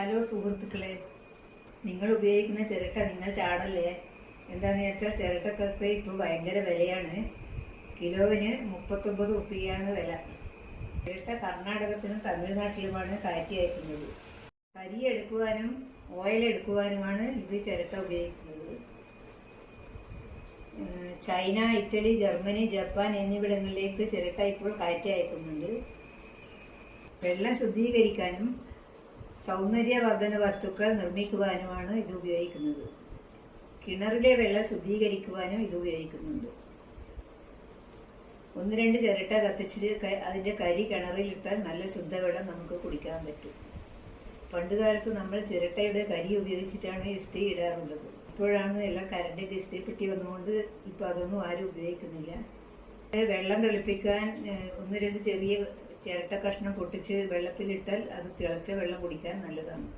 Hello സുഹൃത്തുക്കളെ. നിങ്ങൾ ഉപയോഗിക്കുന്ന ചിരട്ട നിങ്ങൾ ചാടല്ലേ? എന്താണെന്ന് വെച്ചാൽ ചിരട്ടക്കൊക്കെ ഇപ്പോൾ ഭയങ്കര വിലയാണ്. കിലോവിന് മുപ്പത്തൊമ്പത് റുപ്പിയാണ് വില. ചിരട്ട കർണാടകത്തിനും തമിഴ്നാട്ടിലുമാണ് കയറ്റി അയക്കുന്നത് കരി എടുക്കുവാനും ഓയിൽ എടുക്കുവാനുമാണ് ഇത് ചിരട്ട ഉപയോഗിക്കുന്നത്. ചൈന ഇറ്റലി ജർമ്മനി ജപ്പാൻ എന്നിവിടങ്ങളിലേക്ക് ചിരട്ട ഇപ്പോൾ കയറ്റി അയക്കുന്നുണ്ട് വെള്ളം ശുദ്ധീകരിക്കാനും സൗന്ദര്യവർദ്ധന വസ്തുക്കൾ നിർമ്മിക്കുവാനുമാണ് ഇത് ഉപയോഗിക്കുന്നത്. കിണറിലെ വെള്ളം ശുദ്ധീകരിക്കുവാനും ഇത് ഉപയോഗിക്കുന്നുണ്ട്. ഒന്ന് രണ്ട് ചിരട്ട കത്തിച്ച് അതിന്റെ കരി കിണറിലിട്ടാൽ നല്ല ശുദ്ധവെള്ളം നമുക്ക് കുടിക്കാൻ പറ്റും. പണ്ടുകാലത്ത് നമ്മൾ ചിരട്ടയുടെ കരി ഉപയോഗിച്ചിട്ടാണ് ഇസ്ത്രി ഇടാറുള്ളത്. ഇപ്പോഴാണ് എല്ലാം കരണ്ടിന്റെ പെട്ടി വന്നുകൊണ്ട് ഇപ്പോൾ അതൊന്നും ആരും ഉപയോഗിക്കുന്നില്ല. വെള്ളം തെളിപ്പിക്കാൻ ഒന്ന് രണ്ട് ചെറിയ ചിരട്ട കഷ്ണം പൊട്ടിച്ച് വെള്ളത്തിലിട്ടാൽ അത് തിളച്ച വെള്ളം കുടിക്കാൻ നല്ലതാണ്.